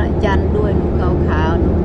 ระจันทร์ด้วยหนูขาวๆหนู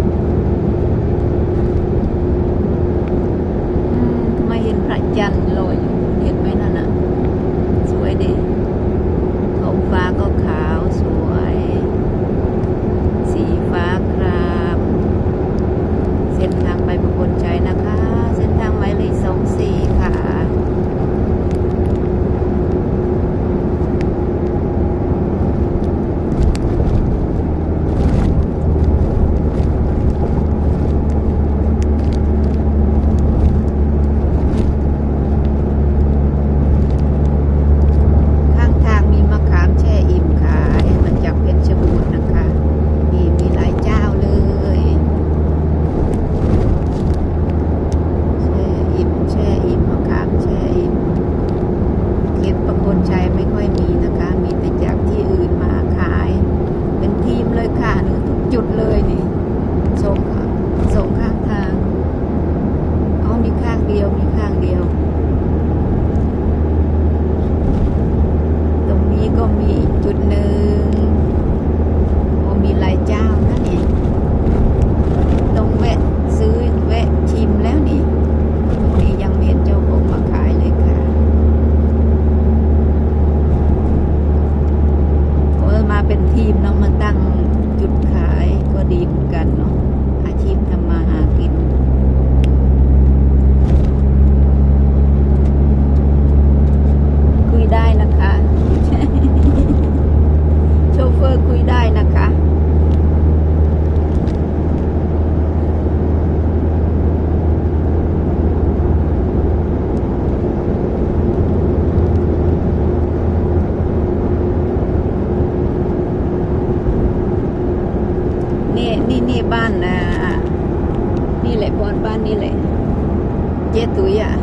ตุ้ยอะ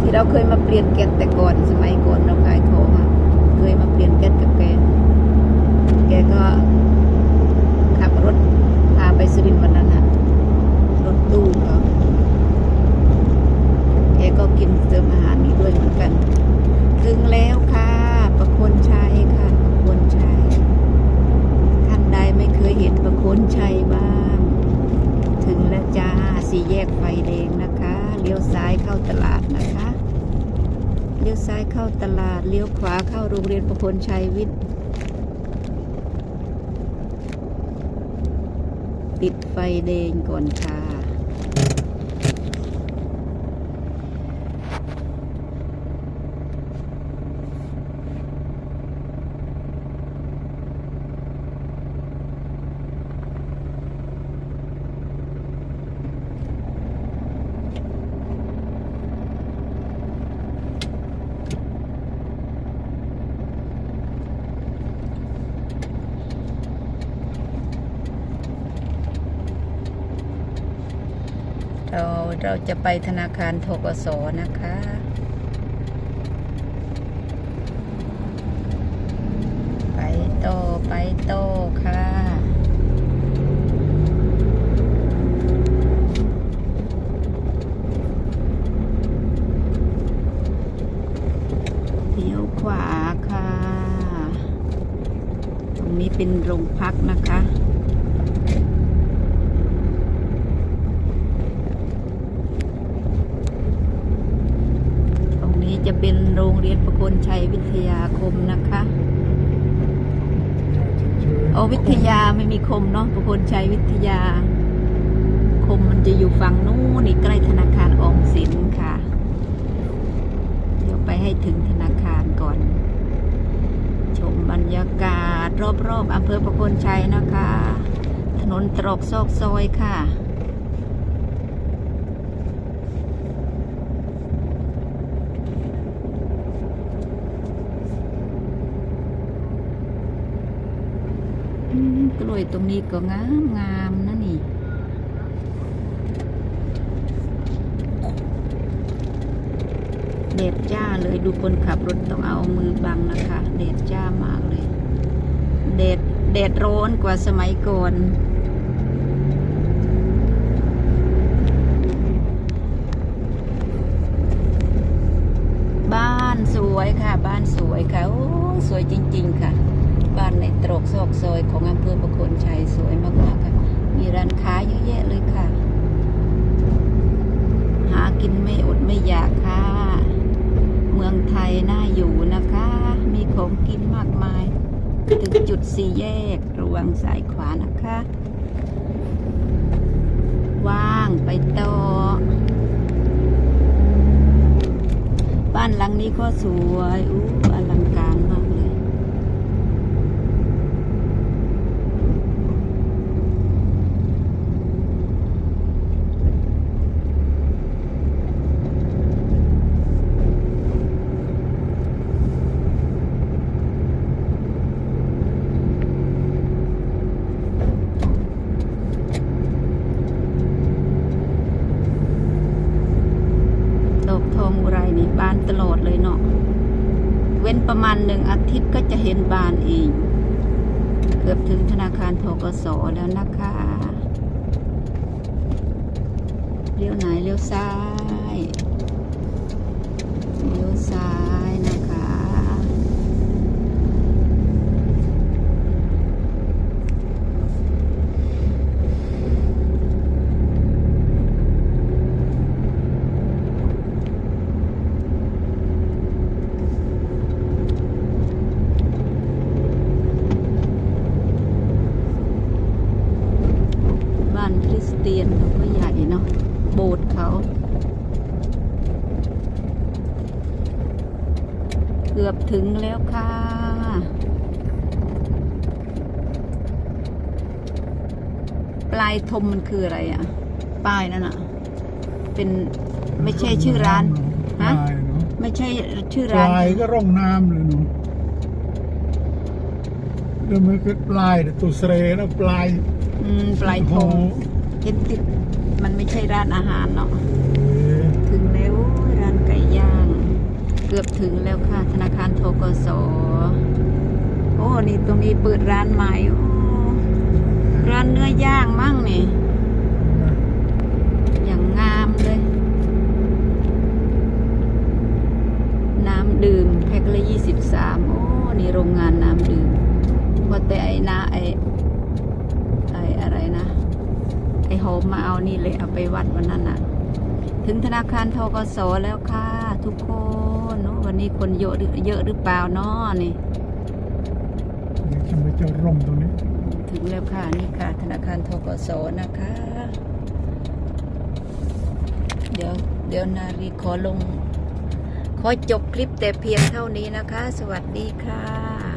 ที่เราเคยมาเปลี่ยนแก๊สแต่ก่อนสมัยก่อนเราขายของอะเคยมาเปลี่ยนแก๊สกับแกแกก็ขับรถพาไปสุรินทร์วันนั้นอะรถตู้เขาแกก็กินเติมอาหารนี้ด้วยเหมือนกัน ถึงแล้วค่ะ ประคนชัยค่ะ ประคนชัย ท่านใดไม่เคยเห็นประคนชัยบ้าง ถึงแล้วจ้าสี่แยกไฟแดงนะคะ เลี้ยวซ้ายเข้าตลาดนะคะ เลี้ยวซ้ายเข้าตลาด เลี้ยวขวาเข้าโรงเรียนประพลชัยวิทย์ ติดไฟแดงก่อนค่ะ เราจะไปธนาคารทกสนะคะ ไปโตไปโตค่ะเลี้ยวขวาค่ะ ตรงนี้เป็นโรงพักนะคะ ตรงนี้จะ เป็นโรงเรียนประโคนชัยวิทยาคมนะคะโอวิทยาไม่มีคมเนาะประโคนชัยวิทยา คมมันจะอยู่ฝั่งนู้นนี่ใกล้ธนาคารออมสินค่ะ เดี๋ยวไปให้ถึงธนาคารก่อน ชมบรรยากาศรอบๆอำเภอประโคนชัยนะคะ ถนนตรอกซอกซอยค่ะ กล้วยตรงนี้ก็งามงามนะนี่ เด็ดจ้าเลยดูคนขับรถต้องเอามือบังนะคะ เด็ดจ้ามากเลย เด็ดเด็ดร้อนกว่าสมัยก่อนบ้านสวยค่ะ บ้านสวยค่ะ โอ้ สวยจริง ๆ ค่ะ ตรอกซอกซอยของอำเภอประโคนชัยสวยมากๆค่ะ มีร้านค้าเยอะแยะเลยค่ะ หากินไม่อดไม่อยากค่ะ เมืองไทยน่าอยู่นะคะ มีของกินมากมาย ถึงจุดสี่แยกระวังสายขวานะคะ ว่างไปต่อบ้านหลังนี้ก็สวยอู้อลังการมากเลย ดองอุไรนี่บานตลอดเลยเนาะเว้นประมาณหนึ่งอาทิตย์ก็จะเห็นบานเองเกือบถึงธนาคารทกสแล้วนะคะเลี้ยวไหนเลี้ยวซ้าย เลี้ยวซ้ายนะคะ บ้านคริสเตียนเขาก็ใหญ่เนาะ โบสถ์เขา เกือบ ถึงแล้วค่ะ ปลายทมมันคืออะไรอะ ป้ายนั่นอะ เป็นไม่ใช่ชื่อร้านปฮะลายเนาะไม่ใช่ชื่อปร้านลายก็ร่องน้ำเลยเนาะเดี๋ยวมันก็ปลายแต่ตัวเสรนะปลาย อืม ปลายทโอ้งโหเห็นติด มันไม่ใช่ร้านอาหารเนาะเอ๊ะ ถึงแล้วโอ้ยร้านไก่ย่าง เกือบถึงแล้วค่ะ ธนาคารทกสโอ้นี่ตรงนี้เปิดร้านใหม่ร้านเนื้อย่างมั่งนี่อย่างงามเลย น้ำดื่มแพ็คละยี่สิบสามโอ้นี่โรงงานน้ำดื่มว่าแต่ไอ้นาไอ้ไอ้อะไรนะไอ้โฮมมาเอานี่เลยเอาไปวัดวันนั้นน่ะถึงธนาคารทกสแล้วค่ะ ทุกคนเนอะวันนี้คนเยอะหรือเยอะหรือเปล่าเนาะนี่เดี๋ยวจะมาเจอร่มตรงนี้ ถึงแล้วค่ะนี่ค่ะ ธนาคารทกสนะคะ เดี๋ยวเดี๋ยวนารีขอลง ขอจบคลิปแต่เพียงเท่านี้นะคะ สวัสดีค่ะ